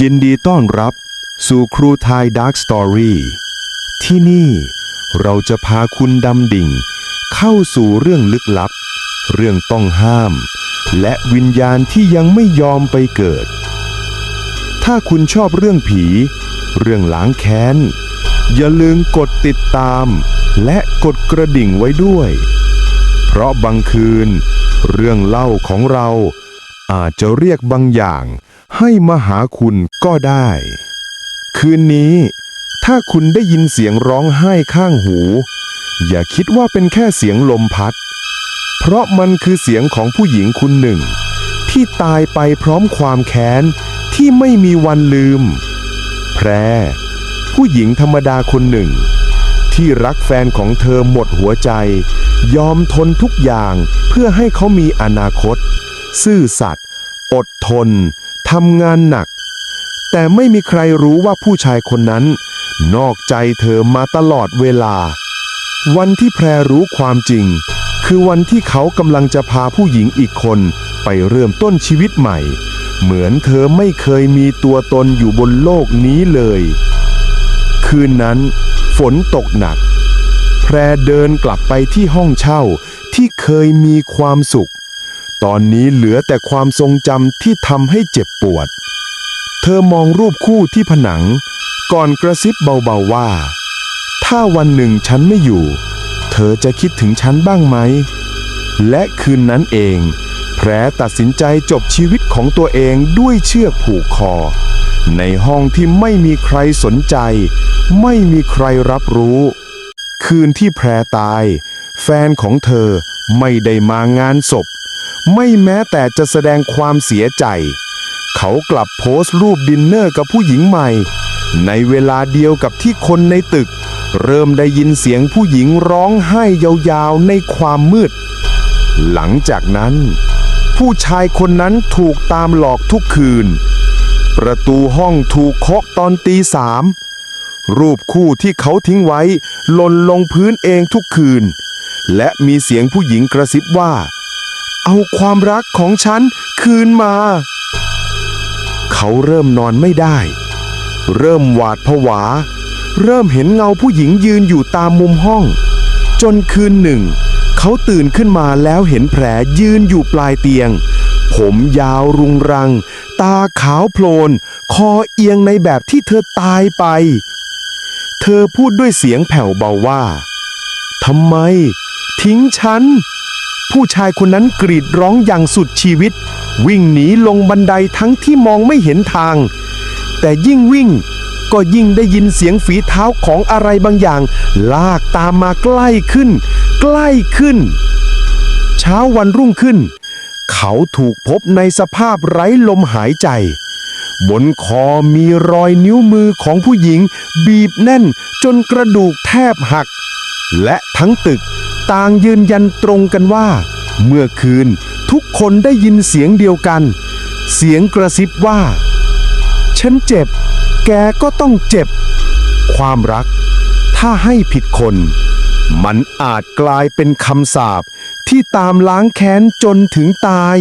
ยินดีต้อนรับสู่ครูไทยดาร์กสตอรี่ที่นี่เราจะพาคุณดำดิ่ง เข้าสู่เรื่องลึกลับ เรื่องต้องห้าม และวิญญาณที่ยังไม่ยอมไปเกิด ถ้าคุณชอบเรื่องผี เรื่องล้างแค้น อย่าลืมกดติดตาม และกดกระดิ่งไว้ด้วย เพราะบางคืน เรื่องเล่าของเรา อาจจะเรียกบางอย่าง ให้มาหาคุณก็ได้ คืนนี้ ถ้าคุณได้ยินเสียงร้องไห้ข้างหู อย่าคิดว่าเป็นแค่เสียงลมพัด เพราะมันคือเสียงของผู้หญิงคุณหนึ่ง ที่ตายไปพร้อมความแค้นที่ไม่มีวันลืม แพร ผู้หญิงธรรมดาคนหนึ่ง ที่รักแฟนของเธอหมดหัวใจ ยอมทนทุกอย่างเพื่อให้เขามีอนาคต ซื่อสัตย์อดทนทำงานหนัก แต่ไม่มีใครรู้ว่าผู้ชายคนนั้น นอกใจเธอมาตลอดเวลา วันที่แพรรู้ความจริง คือวันที่เขากำลังจะพาผู้หญิงอีกคนไปเริ่มต้นชีวิตใหม่ เหมือนเธอไม่เคยมีตัวตนอยู่บนโลกนี้เลย คืนนั้น ฝนตกหนัก แพรเดินกลับไปที่ห้องเช่าที่เคยมีความสุข ตอนนี้เหลือแต่ความทรงจำที่ทำให้เจ็บปวด เธอมองรูปคู่ที่ผนัง ก่อนกระซิบเบาๆว่า ถ้าวันหนึ่งฉันไม่อยู่ เธอจะคิดถึงฉันบ้างไหม และคืนนั้นเอง แพรตัดสินใจจบชีวิตของตัวเองด้วยเชือกผูกคอ ในห้องที่ไม่มีใครสนใจ ไม่มีใครรับรู้ คืนที่แพรตาย แฟนของเธอไม่ได้มางานศพ ไม่แม้แต่จะแสดงความเสียใจ เขากลับโพสต์รูปดินเนอร์กับผู้หญิงใหม่ ในเวลาเดียวกับที่คนในตึก เริ่มได้ยินเสียงผู้หญิงร้องไห้ยาวๆในความมืด หลังจากนั้น ผู้ชายคนนั้นถูกตามหลอกทุกคืน ประตูห้องถูกเคาะตอนตีสามรูปคู่ที่เขาทิ้งไว้หล่นลงพื้นเองทุกคืน และมีเสียงผู้หญิงกระซิบว่า เอาความรักของฉันคืนมา เขาเริ่มนอนไม่ได้ เริ่มหวาดผวา เริ่มเห็นเงาผู้หญิงยืนอยู่ตามมุมห้อง จนคืนหนึ่ง เขาตื่นขึ้นมาแล้วเห็นแผลยืนอยู่ปลายเตียง ผมยาวรุงรัง ตาขาวโพลน คอเอียงในแบบที่เธอตายไป เธอพูดด้วยเสียงแผ่วเบาว่าทำไม ทิ้งฉัน ผู้ชายคนนั้นกรีดร้องอย่างสุดชีวิต วิ่งหนีลงบันไดทั้งที่มองไม่เห็นทาง แต่ยิ่งวิ่งก็ยิ่งได้ยินเสียงฝีเท้าของอะไรบางอย่าง ลากตามมาใกล้ขึ้น ใกล้ขึ้น เช้าวันรุ่งขึ้น เขาถูกพบในสภาพไร้ลมหายใจ บนคอมีรอยนิ้วมือของผู้หญิง บีบแน่นจนกระดูกแทบหัก และทั้งตึก ต่างยืนยันตรงกันว่า เมื่อคืนทุกคนได้ยินเสียงเดียวกัน เสียงกระซิบว่า ฉันเจ็บ แกก็ต้องเจ็บ ความรัก ถ้าให้ผิดคน มันอาจกลายเป็นคำสาปที่ตามล้างแค้นจนถึงตาย